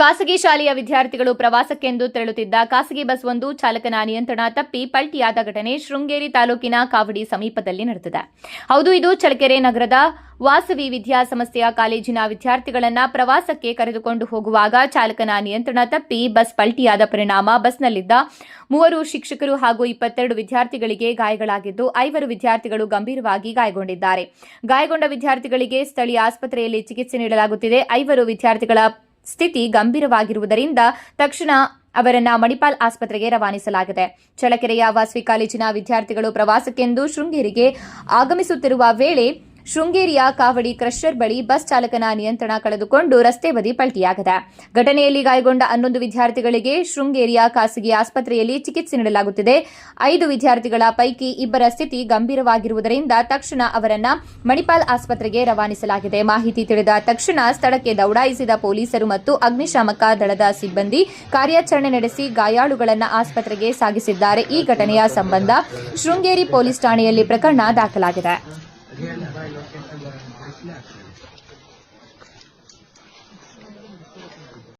ಖಾಸಗಿ ಶಾಲೆಯ ವಿದ್ಯಾರ್ಥಿಗಳು ಪ್ರವಾಸಕ್ಕೆಂದು ತೆರಳುತ್ತಿದ್ದ ಖಾಸಗಿ ಬಸ್ ಒಂದು ಚಾಲಕನ ನಿಯಂತ್ರಣ ತಪ್ಪಿ ಪಲ್ಟಿಯಾದ ಘಟನೆ ಶೃಂಗೇರಿ ತಾಲೂಕಿನ ಕಾವಡಿ ಸಮೀಪದಲ್ಲಿ ನಡೆದಿದೆ. ಹೌದು, ಇದು ಚಳ್ಳಕೆರೆ ನಗರದ ವಾಸವಿ ವಿದ್ಯಾಸಂಸ್ಥೆಯ ಕಾಲೇಜಿನ ವಿದ್ಯಾರ್ಥಿಗಳನ್ನು ಪ್ರವಾಸಕ್ಕೆ ಕರೆದುಕೊಂಡು ಹೋಗುವಾಗ ಚಾಲಕನ ನಿಯಂತ್ರಣ ತಪ್ಪಿ ಬಸ್ ಪಲ್ಟಿಯಾದ ಪರಿಣಾಮ ಬಸ್ನಲ್ಲಿದ್ದ ಮೂವರು ಶಿಕ್ಷಕರು ಹಾಗೂ ಇಪ್ಪತ್ತೆರಡು ವಿದ್ಯಾರ್ಥಿಗಳಿಗೆ ಗಾಯಗಳಾಗಿದ್ದು, ಐವರು ವಿದ್ಯಾರ್ಥಿಗಳು ಗಂಭೀರವಾಗಿ ಗಾಯಗೊಂಡಿದ್ದಾರೆ. ಗಾಯಗೊಂಡ ವಿದ್ಯಾರ್ಥಿಗಳಿಗೆ ಸ್ಥಳೀಯ ಆಸ್ಪತ್ರೆಯಲ್ಲಿ ಚಿಕಿತ್ಸೆ ನೀಡಲಾಗುತ್ತಿದೆ. ಐವರು ವಿದ್ಯಾರ್ಥಿಗಳ ಸ್ಥಿತಿ ಗಂಭೀರವಾಗಿರುವುದರಿಂದ ತಕ್ಷಣ ಅವರನ್ನ ಮಣಿಪಾಲ್ ಆಸ್ಪತ್ರೆಗೆ ರವಾನಿಸಲಾಗಿದೆ. ಚಳಕೆರೆಯ ವಾಸವಿ ಕಾಲೇಜಿನ ವಿದ್ಯಾರ್ಥಿಗಳು ಪ್ರವಾಸಕ್ಕೆಂದು ಶೃಂಗೇರಿಗೆ ಆಗಮಿಸುತ್ತಿರುವ ವೇಳೆ ಶೃಂಗೇರಿಯ ಕಾವಡಿ ಕ್ರಷರ್ ಬಳಿ ಬಸ್ ಚಾಲಕನ ನಿಯಂತ್ರಣ ಕಳೆದುಕೊಂಡು ರಸ್ತೆ ಬದಿ ಪಲ್ಟಿಯಾಗಿದೆ. ಘಟನೆಯಲ್ಲಿ ಗಾಯಗೊಂಡ ಹನ್ನೊಂದು ವಿದ್ಯಾರ್ಥಿಗಳಿಗೆ ಶೃಂಗೇರಿಯ ಖಾಸಗಿ ಆಸ್ಪತ್ರೆಯಲ್ಲಿ ಚಿಕಿತ್ಸೆ ನೀಡಲಾಗುತ್ತಿದೆ. ಐದು ವಿದ್ಯಾರ್ಥಿಗಳ ಪೈಕಿ ಇಬ್ಬರ ಸ್ಥಿತಿ ಗಂಭೀರವಾಗಿರುವುದರಿಂದ ತಕ್ಷಣ ಅವರನ್ನು ಮಣಿಪಾಲ್ ಆಸ್ಪತ್ರೆಗೆ ರವಾನಿಸಲಾಗಿದೆ. ಮಾಹಿತಿ ತಿಳಿದ ತಕ್ಷಣ ಸ್ಥಳಕ್ಕೆ ದೌಡಾಯಿಸಿದ ಪೊಲೀಸರು ಮತ್ತು ಅಗ್ನಿಶಾಮಕ ದಳದ ಸಿಬ್ಬಂದಿ ಕಾರ್ಯಾಚರಣೆ ನಡೆಸಿ ಗಾಯಾಳುಗಳನ್ನು ಆಸ್ಪತ್ರೆಗೆ ಸಾಗಿಸಿದ್ದಾರೆ. ಈ ಘಟನೆಯ ಸಂಬಂಧ ಶೃಂಗೇರಿ ಪೊಲೀಸ್ ಠಾಣೆಯಲ್ಲಿ ಪ್ರಕರಣ ದಾಖಲಾಗಿದೆ. اگر مسلح شد.